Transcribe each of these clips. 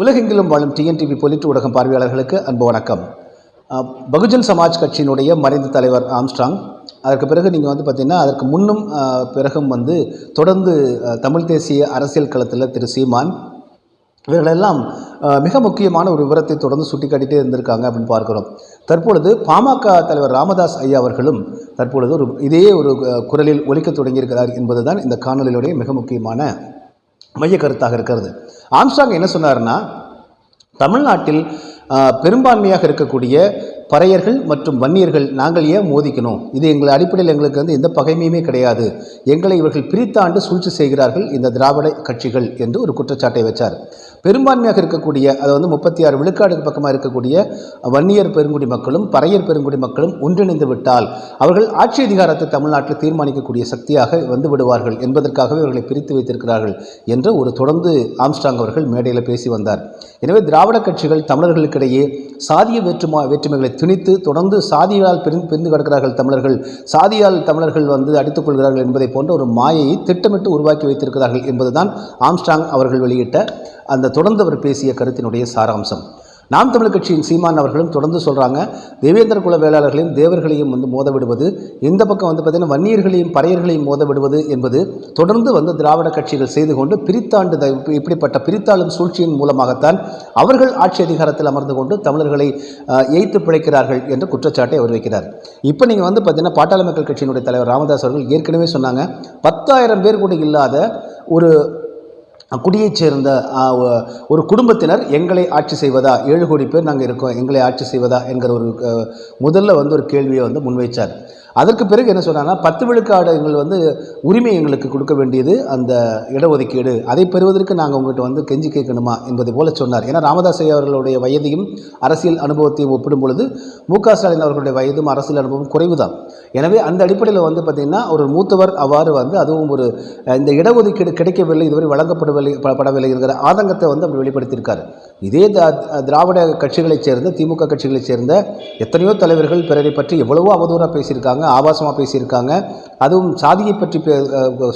உலகெங்கிலும் வாழும் டிஎன்டிவி பொலிட்டு ஊடகம் பார்வையாளர்களுக்கு அன்பு வணக்கம். பகுஜன் சமாஜ் கட்சியினுடைய மறைந்த தலைவர் ஆம்ஸ்ட்ராங் அதற்கு பிறகு நீங்கள் வந்து பார்த்தீங்கன்னா அதற்கு முன்னும் பிறகும் வந்து தொடர்ந்து தமிழ் தேசிய அரசியல் களத்தில் திரு. சீமான் இவர்களெல்லாம் மிக முக்கியமான ஒரு விவரத்தை தொடர்ந்து சுட்டிக்காட்டிட்டே இருந்திருக்காங்க அப்படின்னு பார்க்குறோம். தற்பொழுது பாமக தலைவர் ராமதாஸ் ஐயா அவர்களும் தற்பொழுது ஒரு இதே ஒரு குரலில் ஒலிக்க தொடங்கியிருக்கிறார் என்பதுதான் இந்த காணொலியுடைய மிக முக்கியமான மைய கருத்தாக இருக்கிறது. ஆம்ஸ்டாங் என்ன சொன்னார்னா தமிழ்நாட்டில் பெரும்பான்மையாக இருக்கக்கூடிய பறையர்கள் மற்றும் வன்னியர்கள் நாங்கள் ஏன் மோதிக்கணும்? இது எங்கள் அடிப்படையில் எங்களுக்கு வந்து எந்த பகைமையுமே கிடையாது. எங்களை இவர்கள் பிரித்தாண்டு சூழ்ச்சி செய்கிறார்கள் இந்த திராவிட கட்சிகள் என்று ஒரு குற்றச்சாட்டை வச்சார். பெரும்பான்மையாக இருக்கக்கூடிய அது வந்து முப்பத்தி ஆறு விழுக்காடுக்கு பக்கமாக இருக்கக்கூடிய வன்னியர் பெருங்குடி மக்களும் பறையர் பெருங்குடி மக்களும் ஒன்றிணைந்து விட்டால் அவர்கள் ஆட்சி அதிகாரத்தை தமிழ்நாட்டில் தீர்மானிக்கக்கூடிய சக்தியாக வந்து விடுவார்கள் என்பதற்காகவே அவர்களை பிரித்து வைத்திருக்கிறார்கள் என்று ஒரு தொடர்ந்து ஆம்ஸ்டாங் அவர்கள் மேடையில் பேசி வந்தார். எனவே திராவிட கட்சிகள் தமிழர்களுக்கிடையே சாதிய வேற்றுமா வேற்றுமைகளை திணித்து தொடர்ந்து சாதியால் பிரிந்து பிரிந்து கிடக்கிறார்கள் தமிழர்கள் சாதியால் தமிழர்கள் வந்து அடித்துக் கொள்கிறார்கள் என்பதை போன்ற ஒரு மாயையை திட்டமிட்டு உருவாக்கி வைத்திருக்கிறார்கள் என்பதுதான் ஆம்ஸ்டாங் அவர்கள் வெளியிட்ட அந்த தொடர்ந்து அவர் பேசிய கருத்தினுடைய சாராம்சம். நாம் தமிழ் கட்சியின் சீமான் அவர்களும் தொடர்ந்து சொல்கிறாங்க தேவேந்திர குல வேளாளர்களையும் தேவர்களையும் வந்து மோத விடுவது இந்த பக்கம் வந்து பார்த்திங்கன்னா வன்னியர்களையும் பறையர்களையும் மோத விடுவது என்பது தொடர்ந்து வந்து திராவிட கட்சிகள் செய்து கொண்டு பிரித்தாண்டு இப்படிப்பட்ட பிரித்தாளும் சூழ்ச்சியின் மூலமாகத்தான் அவர்கள் ஆட்சி அதிகாரத்தில் அமர்ந்து கொண்டு தமிழர்களை எய்த்து ஏய்த்து பிழைக்கிறார்கள் என்ற குற்றச்சாட்டை அவர் வைக்கிறார். இப்போ நீங்கள் வந்து பார்த்தீங்கன்னா பாட்டாளி மக்கள் கட்சியினுடைய தலைவர் ராமதாஸ் அவர்கள் ஏற்கனவே சொன்னாங்க பத்தாயிரம் பேர் கூட இல்லாத ஒரு குடியைச் சேர்ந்த ஒரு குடும்பத்தினர் எங்களை ஆட்சி செய்வதா? ஏழு கோடி பேர் நாங்கள் இருக்கோம். எங்களை ஆட்சி செய்வதா? என்கிற ஒரு முதல்ல வந்து ஒரு கேள்வியை வந்து முன்வைச்சார். அதற்கு பிறகு என்ன சொன்னாங்கன்னா பத்து விழுக்காடு எங்கள் வந்து உரிமை எங்களுக்கு கொடுக்க வேண்டியது அந்த இடஒதுக்கீடு. அதை பெறுவதற்கு நாங்கள் உங்கள்கிட்ட வந்து கெஞ்சி கேட்கணுமா என்பதை போல சொன்னார். ஏன்னா ராமதாஸ் ஐயா அவர்களுடைய வயதையும் அரசியல் அனுபவத்தையும் ஒப்பிடும் பொழுது மு க ஸ்டாலின் அவர்களுடைய வயதும் அரசியல் அனுபவம் குறைவு தான் எனவே அந்த அடிப்படையில் வந்து பார்த்திங்கன்னா ஒரு மூத்தவர் அவ்வாறு வந்து அதுவும் ஒரு இந்த இடஒதுக்கீடு கிடைக்கவில்லை இதுவரை வழங்கப்படவில்லை படவில்லை என்கிற ஆதங்கத்தை வந்து அவர் வெளிப்படுத்தியிருக்கார். இதே திராவிட கட்சிகளைச் சேர்ந்த திமுக கட்சிகளைச் சேர்ந்த எத்தனையோ தலைவர்கள் பிறரை பற்றி எவ்வளவோ அவதூறாக பேசியிருக்காங்க. ஆபாசமாக பேசியிருக்காங்க. அதுவும் சாதியை பற்றி பே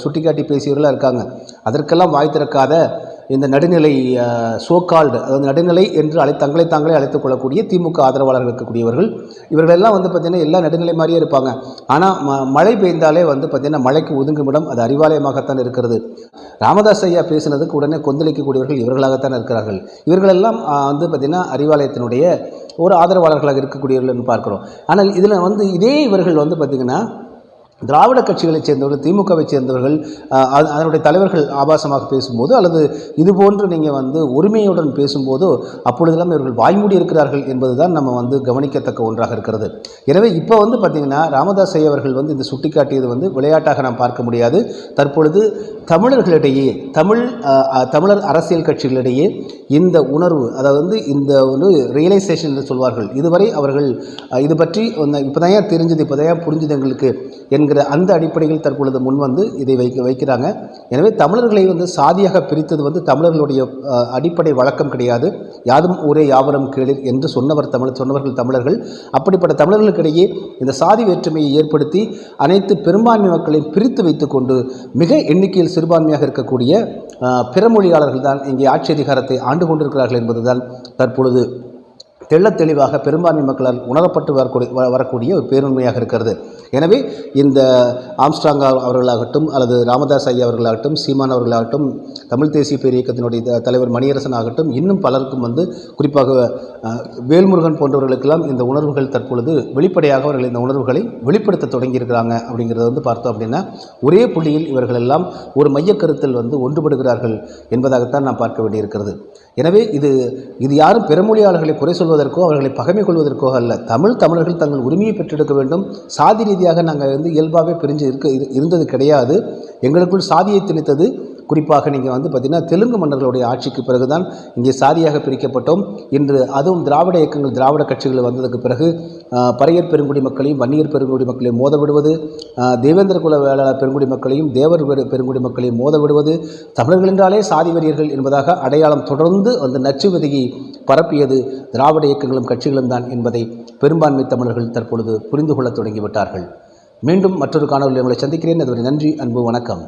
சுட்டிக்காட்டி பேசியவர்களாக இருக்காங்க. அதற்கெல்லாம் வாய் திறக்காத இந்த நடுநிலை சோகால்டு அதாவது நடுநிலை என்று அழை தங்களை தாங்களே அழைத்துக் கொள்ளக்கூடிய திமுக ஆதரவாளர்கள் இருக்கக்கூடியவர்கள். இவர்களெல்லாம் வந்து பார்த்திங்கன்னா எல்லா நடுநிலை மாதிரியே இருப்பாங்க. ஆனால் ம மழை பெய்ந்தாலே வந்து பார்த்திங்கன்னா மழைக்கு ஒதுங்குமிடம் அது அறிவாலயமாகத்தான் இருக்கிறது. ராமதாஸ் ஐயா பேசினதுக்கு உடனே கொந்தளிக்கக்கூடியவர்கள் இவர்களாகத்தான் இருக்கிறார்கள். இவர்களெல்லாம் வந்து பார்த்திங்கன்னா அறிவாலயத்தினுடைய ஒரு ஆதரவாளர்களாக இருக்கக்கூடியவர்கள் என்று ஆனால் இதில் வந்து இதே இவர்கள் வந்து பார்த்திங்கன்னா திராவிட கட்சிகளைச் சேர்ந்தவர்கள் திமுகவை சேர்ந்தவர்கள் அது- அதனுடைய தலைவர்கள் ஆபாசமாக பேசும்போது அல்லது இது போன்று நீங்கள் வந்து உரிமையுடன் பேசும்போது அப்பொழுதெல்லாம் இவர்கள் வாய்மூடி இருக்கிறார்கள் என்பதுதான் நம்ம வந்து கவனிக்கத்தக்க ஒன்றாக இருக்கிறது. எனவே இப்போ வந்து பார்த்திங்கன்னா ராமதாஸ் ஐயா அவர்கள் வந்து இந்த சுட்டிக்காட்டியது வந்து விளையாட்டாக நாம் பார்க்க முடியாது. தற்பொழுது தமிழர்களிடையே தமிழ் தமிழர் அரசியல் கட்சிகளிடையே இந்த உணர்வு அதாவது வந்து இந்த ஒரு ரியலைசேஷன் என்று சொல்வார்கள். இதுவரை அவர்கள் இது பற்றி இப்போ தான் தெரிஞ்சது இப்போ தான் புரிஞ்சது புரிஞ்சுது எங்களுக்கு என்கிற அந்த அடிப்படையில் தற்பொழுது முன் வந்து இதை வைக்க வைக்கிறாங்க. எனவே தமிழர்களை வந்து சாதியாக பிரித்தது வந்து தமிழர்களுடைய அடிப்படை வழக்கம் கிடையாது. யாதும் ஊரே யாவரும் கேளிர் என்று சொன்னவர் தமிழ் சொன்னவர்கள் தமிழர்கள். அப்படிப்பட்ட தமிழர்களுக்கிடையே இந்த சாதி வேற்றுமையை ஏற்படுத்தி அனைத்து பெரும்பான்மை மக்களையும் பிரித்து வைத்துக்கொண்டு மிக எண்ணிக்கையில் சிறுபான்மையாக இருக்கக்கூடிய பிறமொழியாளர்கள் தான் இங்கே ஆட்சி அதிகாரத்தை ஆண்டு கொண்டிருக்கிறார்கள் என்பதுதான் தற்பொழுது தெள்ளத் தெளிவாக பெரும்பான்மை மக்களால் உணரப்பட்டு வரக்கூடிய வ- வரக்கூடிய ஒரு பேருண்மையாக இருக்கிறது. எனவே இந்த ஆம்ஸ்டாங் அவர்களாகட்டும் அல்லது ராமதாஸ் ஐயா அவர்களாகட்டும் சீமான் அவர்களாகட்டும் தமிழ் தேசிய பேர் இயக்கத்தினுடைய த- தலைவர் மணியரசன் ஆகட்டும் இன்னும் பலருக்கும் வந்து குறிப்பாக வேல்முருகன் போன்றவர்களுக்கெல்லாம் இந்த உணர்வுகள் தற்பொழுது வெளிப்படையாக அவர்கள் இந்த உணர்வுகளை வெளிப்படுத்த தொடங்கியிருக்கிறாங்க அப்படிங்கிறத வந்து பார்த்தோம் அப்படின்னா ஒரே புள்ளியில் இவர்கள் எல்லாம் ஒரு மையக்கருத்தில் வந்து ஒன்றுபடுகிறார்கள் என்பதாகத்தான் நாம் பார்க்க வேண்டியிருக்கிறது. எனவே இது இது யாரும் பிறமொழியாளர்களை குறை சொல்வது கொள்வதற்கோ அவர்களை பகைமை கொள்வதற்கோ அல்ல. தமிழ் தமிழர்கள் தங்கள் உரிமையை பெற்றெடுக்க வேண்டும். சாதி ரீதியாக நாங்கள் வந்து இயல்பாகவே பிரிஞ்சு இருக்க இருந்தது கிடையாது. எங்களுக்குள் சாதியை திணித்தது குறிப்பாக நீங்கள் வந்து பார்த்திங்கன்னா தெலுங்கு மன்னர்களுடைய ஆட்சிக்கு பிறகுதான் இங்கே சாதியாக பிரிக்கப்பட்டோம். இன்று அதுவும் திராவிட இயக்கங்கள் திராவிட கட்சிகள் வந்ததுக்கு பிறகு பறையர் பெருங்குடி மக்களையும் வன்னியர் பெருங்குடி மக்களையும் மோத விடுவது தேவேந்திர குல வேளாளர் பெருங்குடி மக்களையும் தேவர் பெரு- பெருங்குடி மக்களையும் மோத விடுவது தமிழர்கள் என்றாலே சாதி வெறியர்கள் என்பதாக அடையாளம் தொடர்ந்து அந்த நச்சு விதையை பரப்பியது திராவிட இயக்கங்களும் கட்சிகளும் தான் என்பதை பெரும்பான்மை தமிழர்கள் தற்பொழுது புரிந்து கொள்ளத் தொடங்கிவிட்டார்கள். மீண்டும் மற்றொரு காணொலியில் உங்களை சந்திக்கிறேன். அதுவரை நன்றி அன்பு வணக்கம்.